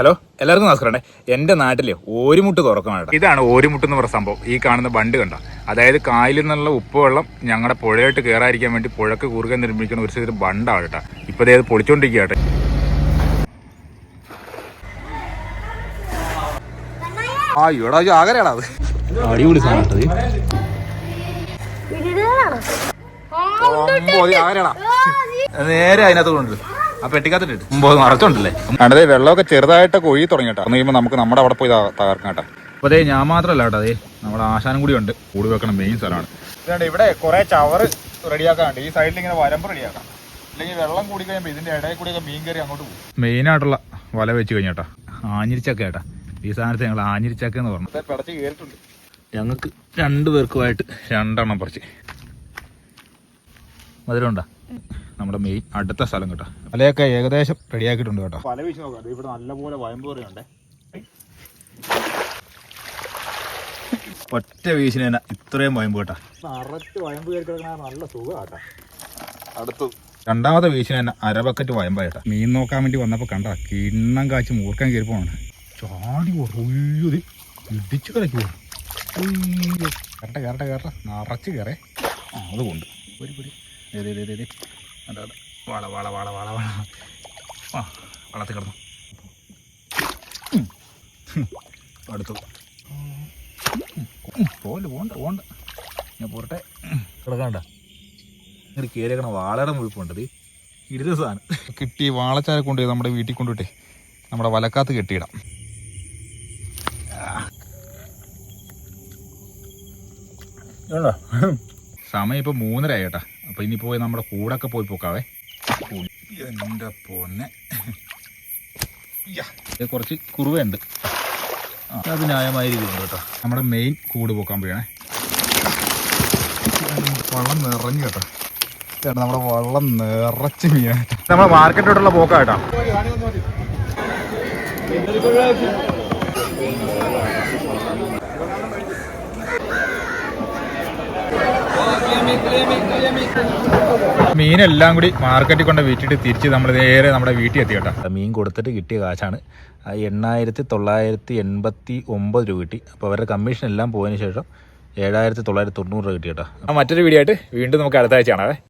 Hello എല്ലാവർക്കും നമസ്കാരം. എന്റെ നാട്ടിൽ ഓരിമുട്ട് തുറക്കണം ഇതാണ് ഓരിമുട്ട് എന്ന് പറഞ്ഞ സംഭവം. ഈ കാണുന്ന ബണ്ട് കണ്ട? അതായത് കായലിൽ നിന്നുള്ള ഉപ്പുവെള്ളം ഞങ്ങളുടെ പുഴയായിട്ട് കയറാതിരിക്കാൻ വേണ്ടി പുഴക്ക് കുറുകെ നിർമ്മിക്കുന്ന ഒരു ചെറിയ ബണ്ടാണ് കേട്ടോ. ഇപ്പൊ അതായത് ഇത് പൊളിച്ചോണ്ടിരിക്കുക കേട്ടോ. ആ ഇവിടെ അത്. അടിപൊളി സാധനം ആകരയാടാ നേരെ അതിനകത്ത് കൊണ്ട് ആ പെട്ടിക്കകത്തിട്ട് മുമ്പ് നിറച്ചോണ്ടല്ലേ അതെ വെള്ളമൊക്കെ ചെറുതായിട്ടൊക്കെ ഒഴുകി തുടങ്ങിട്ടാ ഒന്ന് കഴിയുമ്പോൾ നമുക്ക് നമ്മുടെ അവിടെ പോയി തകർക്കാം കേട്ടോ. അപ്പൊ അതേ ഞാൻ മാത്രമല്ല കേട്ടോ അതേ നമ്മുടെ ആശാനും കൂടി ഉണ്ട്. കൂടി വെക്കണം മെയിൻ സ്ഥലമാണ്. ഇവിടെ കുറെ ചവറ് റെഡിയാക്കാനുണ്ട്. ഈ സൈഡിൽ ഇങ്ങനെ വരമ്പ് റെഡിയാക്കാം. അല്ലെങ്കിൽ വെള്ളം കൂടി കഴിയുമ്പോൾ ഇതിന്റെ ഇടയിൽ കൂടിയൊക്കെ മീൻ കറി അങ്ങോട്ട് പോകും. മെയിൻ ആയിട്ടുള്ള വല വെച്ച് കഴിഞ്ഞാട്ടാ ആഞ്ഞിരിച്ചൊക്കെ കേട്ടാ. ഈ സാധനത്തെ ഞങ്ങൾ ആഞ്ഞിരിച്ചൊക്കെ എന്ന് പറഞ്ഞു. പിടച്ച് കയറിയിട്ടുണ്ട് ഞങ്ങൾക്ക് രണ്ടു പേർക്കുമായിട്ട് രണ്ടെണ്ണം പറിച്ച്. മധുരമുണ്ടാ നമ്മുടെ മെയിൻ അടുത്ത സ്ഥലം കേട്ടോ. വലയൊക്കെ ഏകദേശം റെഡിയാക്കിയിട്ടുണ്ട് കേട്ടോ. പല വീശി നോക്കാം. ഇവിടെ നല്ലപോലെ വയമ്പൂറിയുണ്ട് ഒറ്റ വീശിന് തന്നെ ഇത്രയും വയമ്പ് കേട്ടാ. നിറച്ച് വയമ്പ് കയറി കിടക്കണ നല്ല സുഖം കേട്ടാ. അടുത്തു. രണ്ടാമത്തെ വീശിന് തന്നെ അര ബക്കറ്റ് വയമ്പായിട്ടാ മീൻ നോക്കാൻ വേണ്ടി വന്നപ്പോൾ കണ്ട? കിണ്ണം കാച്ചി മൂർക്കാൻ കയറി പോണാണ് ചാടി പോയത് ഇടിച്ചു കളിക്ക് പോകും കയറട്ടെ കയറട്ടെ കയറട്ടെ നിറച്ച് കയറേ ആ അതുകൊണ്ട് ഒരു പൊടി ദേ, ദേ, ദേ, ദേ, ദേ. അതെ അതെ. വാള വാള വാള വാള വള ആ വളത്തിൽ കിടന്നു. അടുത്തു. പോൽ പോണ്ട പോണ്ട ഞാൻ പോരട്ടെ. കിടക്കണ്ട ഇങ്ങനെ കയറിയേക്കണ വാളയുടെ മുഴുപ്പുണ്ടത് ഇരുന്ന സാധനം. കിട്ടി വാളച്ചാരെ കൊണ്ടുപോയി നമ്മുടെ വീട്ടിൽ കൊണ്ടുപോയി നമ്മുടെ വലക്കാത്ത് കെട്ടിയിടാം. സമയം ഇപ്പൊ മൂന്നര ആയിട്ടാ അപ്പൊ ഇനി പോയി നമ്മുടെ കൂടൊക്കെ പോയി പോക്കാവേ. എന്റെ പൊന്നെ. കുറച്ച് കുറുവയുണ്ട്. ആ, അത് ന്യായമായ രീതിയിലുണ്ട് കേട്ടോ നമ്മുടെ മെയിൻ കൂട് പോക്കാൻ പോയണേ വള്ളം നിറഞ്ഞു കേട്ടോ. ചേട്ടാ നമ്മുടെ വള്ളം നിറച്ച് മീനായിട്ട് നമ്മുടെ മാർക്കറ്റോട്ടുള്ള പോക്കാട്ടോ മീനെല്ലാം കൂടി മാർക്കറ്റിൽ കൊണ്ട് വീട്ടിട്ട് തിരിച്ച് നമ്മൾ നേരെ നമ്മുടെ വീട്ടിൽ എത്തി കേട്ടോ. മീൻ കൊടുത്തിട്ട് കിട്ടിയ കാശാണ്. എണ്ണായിരത്തി തൊള്ളായിരത്തി എൺപത്തി ഒമ്പത് രൂപ കിട്ടി. അപ്പോൾ അവരുടെ കമ്മീഷൻ എല്ലാം പോയതിന് ശേഷം ഏഴായിരത്തി തൊള്ളായിരത്തി തൊണ്ണൂറ് രൂപ കിട്ടി കേട്ടോ. മറ്റൊരു വീഡിയോ ആയിട്ട് വീണ്ടും നമുക്ക് അടുത്ത ആഴ്ച കാണാവേ.